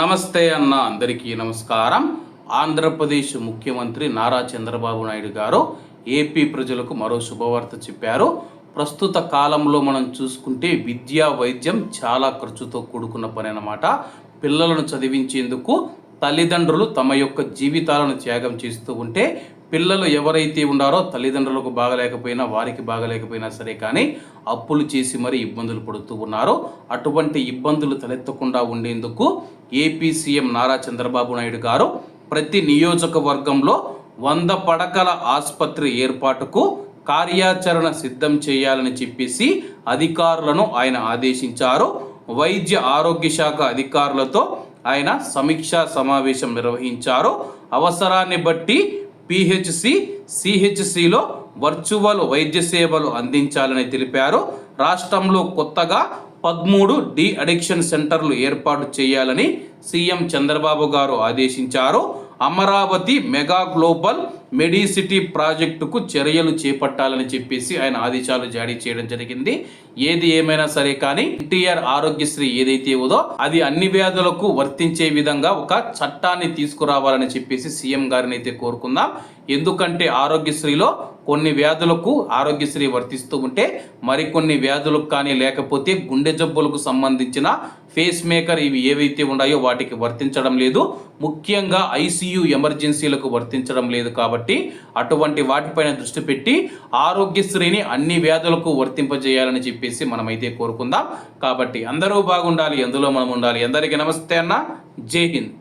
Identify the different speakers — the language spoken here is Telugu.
Speaker 1: నమస్తే అన్న అందరికీ నమస్కారం. ఆంధ్రప్రదేశ్ ముఖ్యమంత్రి నారా చంద్రబాబు నాయుడు గారు ఏపీ ప్రజలకు మరో శుభవార్త చెప్పారు. ప్రస్తుత కాలంలో మనం చూసుకుంటే విద్యా వైద్యం చాలా ఖర్చుతో కూడుకున్న పని అన్నమాట. పిల్లలను చదివించేందుకు తల్లిదండ్రులు తమ యొక్క జీవితాలను త్యాగం చేస్తూ ఉంటే పిల్లలు ఎవరైతే ఉన్నారో తల్లిదండ్రులకు బాగలేకపోయినా వారికి బాగలేకపోయినా సరే కానీ అప్పులు చేసి మరీ ఇబ్బందులు పడుతూ ఉన్నారు. అటువంటి ఇబ్బందులు తలెత్తకుండా ఉండేందుకు ఏపీ సీఎం నారా చంద్రబాబు నాయుడు గారు ప్రతి నియోజకవర్గంలో వంద పడకల ఆసుపత్రి ఏర్పాటుకు కార్యాచరణ సిద్ధం చేయాలని చెప్పేసి అధికారులను ఆయన ఆదేశించారు. వైద్య ఆరోగ్య శాఖ అధికారులతో ఆయన సమీక్షా సమావేశం నిర్వహించారు. అవసరాన్ని బట్టి పిహెచ్సి సిహెచ్సిలో వర్చువల్ వైద్య సేవలు అందించాలని తెలిపారు. రాష్ట్రంలో కొత్తగా పదమూడు డి అడిక్షన్ సెంటర్లు ఏర్పాటు చేయాలని సీఎం చంద్రబాబు గారు ఆదేశించారు. అమరావతి మెగా గ్లోబల్ మెడిసిటీ ప్రాజెక్టుకు చర్యలు చేపట్టాలని చెప్పేసి ఆయన ఆదేశాలు జారీ చేయడం జరిగింది. ఏది ఏమైనా సరే కానీ ఎన్టీఆర్ ఆరోగ్యశ్రీ ఏదైతే ఉందో అది అన్ని వ్యాధులకు వర్తించే విధంగా ఒక చట్టాన్ని తీసుకురావాలని చెప్పేసి సీఎం గారిని అయితే కోరుకుందాం. ఎందుకంటే ఆరోగ్యశ్రీలో కొన్ని వ్యాధులకు ఆరోగ్యశ్రీ వర్తిస్తూ ఉంటే మరికొన్ని వ్యాధులకు కానీ లేకపోతే గుండె జబ్బులకు సంబంధించిన ఫేస్ మేకర్ ఇవి ఏవైతే ఉన్నాయో వాటికి వర్తించడం లేదు. ముఖ్యంగా ఐసీయూ ఎమర్జెన్సీలకు వర్తించడం లేదు కాబట్టి అటువంటి వాటిపైన దృష్టి పెట్టి ఆరోగ్యశ్రీని అన్ని వ్యాధులకు వర్తింపజేయాలని చెప్పేసి మనమైతే కోరుకుందాం. కాబట్టి అందరూ బాగుండాలి ఎందులో మనం ఉండాలి. అందరికీ నమస్తే అన్న. జై హింద్.